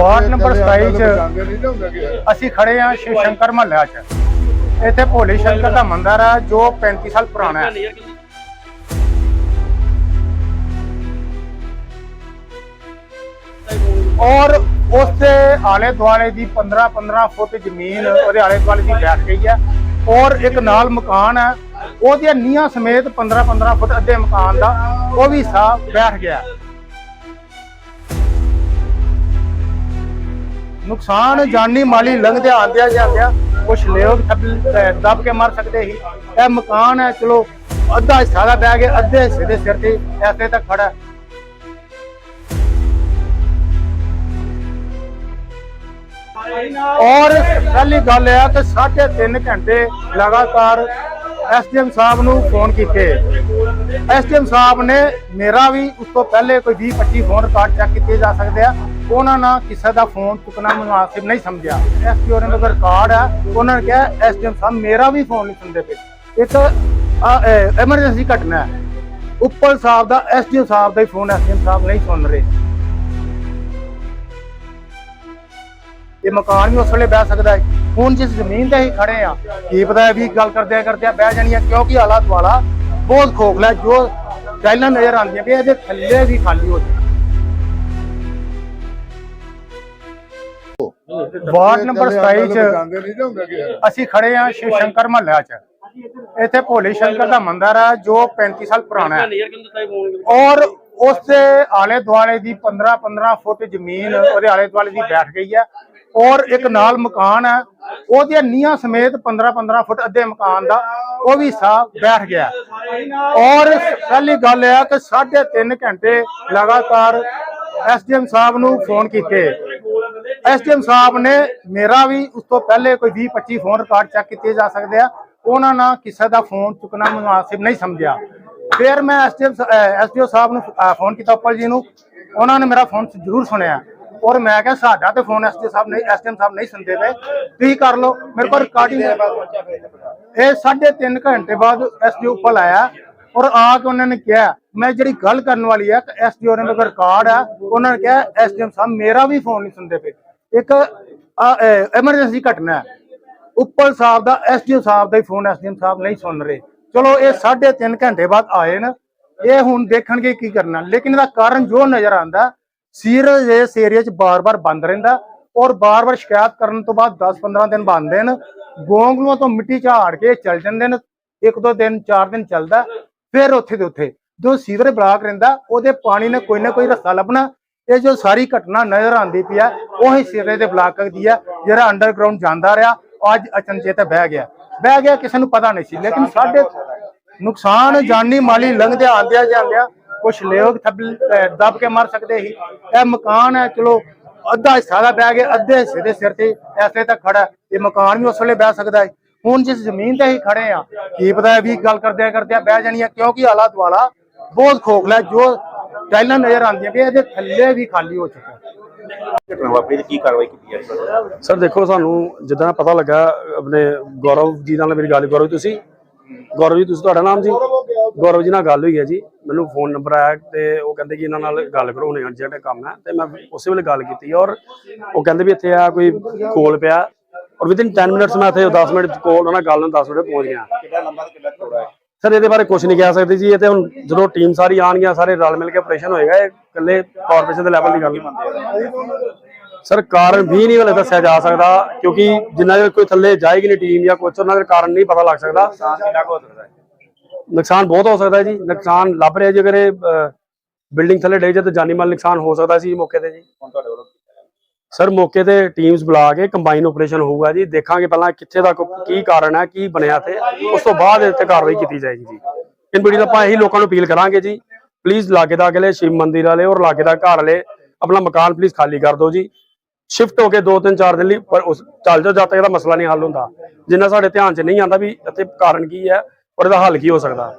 Ward number 27 ਚ ਅਸੀਂ ਖੜੇ ਆ ਸ਼ਿਵ ਸ਼ੰਕਰ ਮਹੱਲਾ 'ਚ। ਇੱਥੇ ਭੋਲੇ ਸ਼ੰਕਰ ਦਾ ਮੰਦਿਰ ਹੈ ਜੋ 35 ਸਾਲ ਪੁਰਾਣਾ ਹੈ। ਔਰ ਉਸ ਦੇ ਆਲੇ ਦੁਆਲੇ ਦੀ 15 15 ਫੁੱਟ ਜ਼ਮੀਨ ਉਹਦੇ ਆਲੇ ਦੁਆਲੇ ਦੀ ਬੈਠ ਗਈ ਹੈ। ਔਰ ਇੱਕ ਨਾਲ ਮਕਾਨ ਹੈ। ਉਹਦੀਆਂ ਨੀਹਾਂ ਸਮੇਤ 15 15 ਫੁੱਟ ਅੱਧੇ ਮਕਾਨ ਦਾ ਉਹ ਵੀ ਸਾਹ ਬੈਠ ਗਿਆ। ਨੁਕਸਾਨ ਜਾਨੀ ਮਾਲੀ ਲੰਘਦਿਆਂ ਆਂਦਿਆਂ ਜਾਂਦਿਆਂ ਕੁਛ ਲੋਕ ਦੱਬ ਕੇ ਮਰ ਸਕਦੇ ਸੀ। ਇਹ ਮਕਾਨ ਹੈ, ਚਲੋ, ਅੱਧਾ ਹਿੱਸਾ ਦਾ ਬਹਿ ਗਿਆ, ਅੱਧੇ ਹਿੱਸੇ ਦੇ ਸਿਰ ਤੇ ਐਸੇ ਤੱਕ ਖੜਾ ਔਰ ਪਹਿਲੀ ਗੱਲ ਇਹ ਕਿ ਸਾਢੇ ਤਿੰਨ ਘੰਟੇ ਲਗਾਤਾਰ ਐਸਡੀਐਮ ਸਾਹਿਬ ਨੂੰ ਫੋਨ ਕੀਤੇ। ਐਸਡੀਐਮ ਸਾਹਿਬ ਨੇ, ਮੇਰਾ ਵੀ ਉਸ ਤੋਂ ਪਹਿਲੇ ਕੋਈ 20 25 ਫੋਨ ਰਿਕਾਰਡ ਚੈੱਕ ਕੀਤੇ ਜਾ ਸਕਦੇ ਆ। ਉਹਨਾਂ ਨਾਲ ਕਿਸੇ ਦਾ ਫੋਨ ਚੁੱਕਣਾ ਮੁਨਾਸਿਬ ਨਹੀਂ ਸਮਝਿਆ। ਐਸਡੀਓ ਨੇ ਦਾ ਰਿਕਾਰਡ ਹੈ ਉਹਨਾਂ ਨੇ ਕਿਹਾ ਐਸਡੀਐਮ ਸਾਹਿਬ, ਮੇਰਾ ਵੀ ਫੋਨ ਨਹੀਂ ਸੁਣਦੇ ਪਏ। ਇੱਕ ਐਮਰਜੈਂਸੀ ਘਟਨਾ ਹੈ। ਉੱਪਰ ਸਾਹਿਬ ਦਾ ਐਸਡੀਓ ਸਾਹਿਬ ਦਾ ਹੀ ਫੋਨ ਐਸਡੀਐਮ ਸਾਹਿਬ ਨਹੀਂ ਸੁਣ ਰਹੇ। ਇਹ ਮਕਾਨ ਵੀ ਉਸ ਵੇਲੇ ਬਹਿ ਸਕਦਾ ਹੈ। ਹੁਣ ਜਿਸ ਜ਼ਮੀਨ ਤੇ ਅਸੀਂ ਖੜੇ ਆ ਕੀ ਪਤਾ ਹੈ ਵੀ ਗੱਲ ਕਰਦਿਆਂ ਕਰਦਿਆਂ ਬਹਿ ਜਾਣੀ ਹੈ ਕਿਉਂਕਿ ਆਲਾ ਦੁਆਲਾ ਬਹੁਤ ਖੋਖਲਾ ਜੋ ਟਾਈਲਾਂ ਨਜ਼ਰ ਆਉਂਦੀਆਂ ਵੀ ਇਹਦੇ ਥੱਲੇ ਵੀ ਖਾਲੀ ਹੋ ਜਾਏ ਵਾਰਡ ਨੰਬਰ 27 ਚ ਅਸੀਂ ਖੜੇ ਆ ਸ਼ਿਵ ਸ਼ੰਕਰ ਮਹੱਲਾ 'ਚ। ਇੱਥੇ ਭੋਲੇ ਸ਼ੰਕਰ ਦਾ ਮੰਦਿਰ ਹੈ ਜੋ 35 ਸਾਲ ਪੁਰਾਣਾ ਹੈ। ਔਰ ਉਸ ਦੇ ਆਲੇ ਦੁਆਲੇ ਦੀ 15 15 ਫੁੱਟ ਜ਼ਮੀਨ ਉਹਦੇ ਆਲੇ ਦੁਆਲੇ ਦੀ ਬੈਠ ਗਈ ਹੈ। ਔਰ ਇੱਕ ਨਾਲ ਮਕਾਨ ਹੈ। ਉਹਦੀਆਂ ਨੀਹਾਂ ਸਮੇਤ 15 15 ਫੁੱਟ ਅੱਧੇ ਮਕਾਨ ਦਾ ਉਹ ਵੀ ਸਾਹ ਬੈਠ ਗਿਆ ਔਰ ਪਹਿਲੀ ਗੱਲ ਇਹ ਆ ਕਿ 3.5 ਘੰਟੇ ਲਗਾਤਾਰ ਐਸਡੀਐਮ ਸਾਹਿਬ ਨੂੰ ਫੋਨ ਕੀਤੇ। ਐਸਡੀਐਮ ਸਾਹਿਬ ਨੇ ਮੇਰਾ ਵੀ ਉਸ ਤੋਂ ਪਹਿਲੇ ਕੋਈ 20 25 ਫੋਨ ਰਿਕਾਰਡ ਚੈੱਕ ਕੀਤੇ ਜਾ ਸਕਦੇ ਆ। ਉਹਨਾਂ ਨਾਲ ਕਿਸੇ ਦਾ ਫੋਨ ਚੁੱਕਣਾ ਮੁਨਾਸਿਬ ਨਹੀਂ ਸਮਝਿਆ। ਫਿਰ ਮੈਂ ਐਸਡੀਐਮ ਐਸਡੀਓ ਸਾਹਿਬ ਨੂੰ ਫੋਨ ਕੀਤਾ ਉੱਪਲ ਜੀ ਨੂੰ। ਉਹਨਾਂ ਨੇ ਮੇਰਾ ਫੋਨ ਜ਼ਰੂਰ ਸੁਣਿਆ। ਔਰ ਮੈਂ ਕਿਹਾ ਸਾਡਾ ਤੇ ਫੋਨ ਐਸਡੀਓ ਸਾਹਿਬ ਨਹੀਂ ਐਸਡੀਐਮ ਸਾਹਿਬ ਨਹੀਂ ਸੁਣਦੇ ਪਏ। ਤੁਸੀਂ ਕਰ ਲਓ। ਮੇਰੇ ਕੋਲ ਰਿਕਾਰਡਿੰਗ ਇਹ 3.5 ਘੰਟੇ ਬਾਅਦ ਐਸਡੀਓ ਉੱਪਲ ਆਇਆ। ਔਰ ਆ ਕੇ ਉਹਨਾਂ ਨੇ ਕਿਹਾ, ਮੈਂ ਜਿਹੜੀ ਗੱਲ ਕਰਨ ਵਾਲੀ ਹੈ ਐਸਡੀਓ ਨੇ ਮੇਰੇ ਰਿਕਾਰਡ ਆ, ਉਹਨਾਂ ਨੇ ਕਿਹਾ ਐਸਡੀਐਮ ਸਾਹਿਬ ਮੇਰਾ ਵੀ ਫੋਨ ਨਹੀਂ ਸੁਣਦੇ ਪਏ। ਇੱਕ ਐਮਰਜੈਂਸੀ ਘਟਨਾ ਹੈ। ਉੱਪਲ ਸਾਹਿਬ ਦਾ ਐਸਡੀਓ ਸਾਹਿਬ ਦਾ ਹੀ ਫੋਨ ਐਸਡੀਐਮ ਸਾਹਿਬ ਨਹੀਂ ਸੁਣ ਰਹੇ। ਚਲੋ, ਇਹ 3.5 ਘੰਟੇ ਬਾਅਦ ਆਏ ਨੇ। ਇਹ ਹੁਣ ਦੇਖਣਗੇ ਕੀ ਕਰਨਾ। ਲੇਕਿਨ ਇਹਦਾ ਕਾਰਨ ਜੋ ਨਜ਼ਰ ਆਂਦਾ ਸੀਰਜ ਇਸ ਏਰੀਆ 'ਚ ਬਾਰ-ਬਾਰ ਬੰਦ ਰਹਿੰਦਾ ਔਰ ਬਾਰ-ਬਾਰ ਸ਼ਿਕਾਇਤ ਕਰਨ ਤੋਂ ਬਾਅਦ 10-15 ਦਿਨ ਬੰਦ ਨੇ ਗੋਂਗਲੂਆਂ ਤੋਂ ਮਿੱਟੀ ਝਾੜ ਕੇ ਚੱਲ ਜਾਂਦੇ ਨੇ। ਇੱਕ ਦੋ ਦਿਨ, ਚਾਰ ਦਿਨ ਚੱਲਦਾ। ਫਿਰ ਉੱਥੇ ਦੇ ਉੱਥੇ ਜੋ ਸੀਵਰ ਬਲਾਕ ਰਹਿੰਦਾ, ਉਹਦੇ ਪਾਣੀ ਨੇ ਕੋਈ ਨਾ ਕੋਈ ਰਸਤਾ ਲੱਭਣਾ। ਇਹ ਜੋ ਸਾਰੀ ਘਟਨਾ ਨਜ਼ਰ ਆਂਦੀ ਪਈ ਆ, ਉਹੀ ਸਿਰੇ ਦੇ ਬਲਾਕ ਦੀ ਆ, ਜਿਹੜਾ ਅੰਡਰਗਰਾਉਂਡ ਜਾਂਦਾ ਰਿਹਾ, ਅੱਜ ਅਚਨਚੇਤ ਬਹਿ ਗਿਆ। ਬਹਿ ਗਿਆ, ਕਿਸੇ ਨੂੰ ਪਤਾ ਨਹੀਂ ਸੀ, ਲੇਕਿਨ ਸਾਡੇ ਨੁਕਸਾਨ ਜਾਨੀ ਮਾਲੀ ਲੰਘਦਿਆਂ ਆਂਦਿਆਂ ਜਾਂਦਿਆਂ ਕੁਛ ਲੋਕ ਦੱਬ ਕੇ ਮਰ ਸਕਦੇ ਸੀ। ਇਹ ਮਕਾਨ ਹੈ, ਚਲੋ, ਅੱਧਾ ਹਿੱਸਾ ਦਾ ਬਹਿ ਗਿਆ, ਅੱਧੇ ਹਿੱਸੇ ਦੇ ਸਿਰ ਤੇ ਐਸੇ ਤੱਕ ਖੜਾ। ਇਹ ਮਕਾਨ ਵੀ ਉਸ ਵੇਲੇ ਬਹਿ ਸਕਦਾ ਹੈ ਹੁਣ ਜਿਸ ਜ਼ਮੀਨ ਤੇ ਅਸੀਂ ਖੜੇ ਆ, ਕੀ ਪਤਾ ਵੀ ਗੱਲ ਕਰਦੇ ਕਰਦੇ ਬਹਿ ਜਾਣੀ ਹੈ ਕਿਉਂਕਿ ਆਲਾ ਦੁਆਲਾ ਬਹੁਤ ਖੋਖਲਾ ਜੋ ਟਾਈਲਾਂ ਨਜ਼ਰ ਆਉਂਦੀਆਂ ਵੀ ਇਹਦੇ ਥੱਲੇ ਵੀ ਖਾਲੀ ਹੋ ਚੁੱਕਾ ਘਟਨਾ ਵਾਪਰੀ ਤੇ ਕੀ ਕਾਰਵਾਈ ਕੀਤੀ ਹੈ। ਸਰ, ਦੇਖੋ, ਸਾਨੂੰ ਜਿੱਦਾਂ ਪਤਾ ਲੱਗਾ, ਆਪਣੇ ਗੌਰਵ ਜੀ ਨਾਲ ਮੇਰੀ ਗੱਲ, ਗੌਰਵ ਤੁਸੀਂ? ਗੌਰਵ ਜੀ, ਤੁਸੀਂ ਤੁਹਾਡਾ ਨਾਮ ਜੀ? ਗੌਰਵ ਜੀ ਨਾਲ ਗੱਲ ਹੋਈ ਹੈ ਜੀ। ਮੈਨੂੰ ਫੋਨ ਨੰਬਰ ਆਇਆ ਤੇ ਉਹ ਕਹਿੰਦੇ ਕਿ ਇਹਨਾਂ ਨਾਲ ਗੱਲ ਕਰੋ, ਹੁਣੇ ਅਰਜੈਂਟ ਕੰਮ ਹੈ। ਤੇ ਮੈਂ ਉਸੇ ਵੇਲੇ ਗੱਲ ਕੀਤੀ ਔਰ ਉਹ ਕਹਿੰਦੇ ਵੀ ਇੱਥੇ ਆ ਕੋਈ ਕੋਲ ਪਿਆ। ਔਰ ਵਿਦਿਨ 10 ਮਿੰਟਸ ਮੈਂ ਇੱਥੇ 10 ਮਿੰਟ ਕੋਲ ਉਹਨਾਂ ਗੱਲ ਨੂੰ 10 ਮਿੰਟ ਪਹੁੰਚ ਗਿਆ। ਕਿੰਨਾ ਲੰਬਾ ਤੇ ਕਿੰਨਾ ਚੌੜਾ ਹੈ? ਸਰ ਇਹਦੇ ਬਾਰੇ ਕੁਝ ਨਹੀਂ ਕਹਿ ਸਕਦੇ ਜੀ ਇਹ ਤੇ ਹੁਣ ਜਦੋਂ ਟੀਮ ਸਾਰੀ ਆਣਗੀਆਂ ਸਾਰੇ ਰਲ ਮਿਲ ਕੇ ਆਪਰੇਸ਼ਨ ਹੋਏਗਾ ਇਹ ਇਕੱਲੇ ਕਾਰਪੋਰੇਸ਼ਨ ਦੇ ਲੈਵਲ ਦੀ ਗੱਲ। ਸਰ ਕਾਰਨ ਵੀ ਨਹੀਂ ਹਲੇ ਦੱਸਿਆ ਜਾ ਸਕਦਾ ਕਿਉਂਕਿ ਜਿੰਨਾ ਚਿਰ ਕੋਈ ਥੱਲੇ ਜਾਏਗੀ ਨਹੀਂ ਟੀਮ ਜਾਂ ਕੁਝ ਉਹਨਾਂ ਦਾ ਕਾਰਨ ਨਹੀਂ ਪਤਾ ਲੱਗ ਸਕਦਾ। ਨੁਕਸਾਨ ਬਹੁਤ ਹੋ ਸਕਦਾ ਜੀ ਨੁਕਸਾਨ ਲੱਭ ਰਿਹਾ ਜੇ ਅਗਰ ਇਹ ਬਿਲਡਿੰਗ ਥੱਲੇ ਡੇ ਜੇ ਤਾਂ ਜਾਨੀ ਮਾਲ ਨੁਕਸਾਨ ਹੋ ਸਕਦਾ ਸੀ ਮੌਕੇ ਤੇ ਜੀ। ਹੁਣ ਤੁਹਾਡੇ ਵੱਲੋਂ ਸਰ, ਮੌਕੇ ਤੇ ਟੀਮਸ ਬੁਲਾ ਕੇ ਕੰਬਾਈਨ ਆਪਰੇਸ਼ਨ ਹੋਊਗਾ ਜੀ। ਦੇਖਾਂਗੇ ਪਹਿਲਾਂ ਕਿੱਥੇ ਤੱਕ ਕੀ ਕਾਰਨ ਹੈ, ਕੀ ਬਣਿਆ ਤੇ ਉਸ ਤੋਂ ਬਾਅਦ ਇੱਥੇ ਕਾਰਵਾਈ ਕੀਤੀ ਜਾਏਗੀ ਜੀ। ਇਨ ਵੀਡੀਓ ਆਪਾਂ ਇਹੀ ਲੋਕਾਂ ਨੂੰ ਅਪੀਲ ਕਰਾਂਗੇ ਜੀ। ਪਲੀਜ਼ ਲਾਗੇ ਦਾ ਅਗਲੇ ਸ਼ਿਵ ਮੰਦਿਰ ਵਾਲੇ ਔਰ ਲਾਗੇ ਦਾ ਘਰ ਵਾਲੇ, ਆਪਣਾ ਮਕਾਨ ਪਲੀਜ਼ ਖਾਲੀ ਕਰ ਦਿਓ ਜੀ। ਸ਼ਿਫਟ ਹੋ ਕੇ 2-3 4 ਦਿਨ ਲਈ ਪਰ ਉਸ ਚੱਲ ਜਾਓ, ਜਦ ਤੱਕ ਇਹਦਾ ਮਸਲਾ ਨਹੀਂ ਹੱਲ ਹੁੰਦਾ। ਜਿੰਨਾ ਸਾਡੇ ਧਿਆਨ 'ਚ ਨਹੀਂ ਆਉਂਦਾ ਵੀ ਇੱਥੇ ਕਾਰਨ ਕੀ ਹੈ ਔਰ ਇਹਦਾ ਹੱਲ ਕੀ ਹੋ ਸਕਦਾ।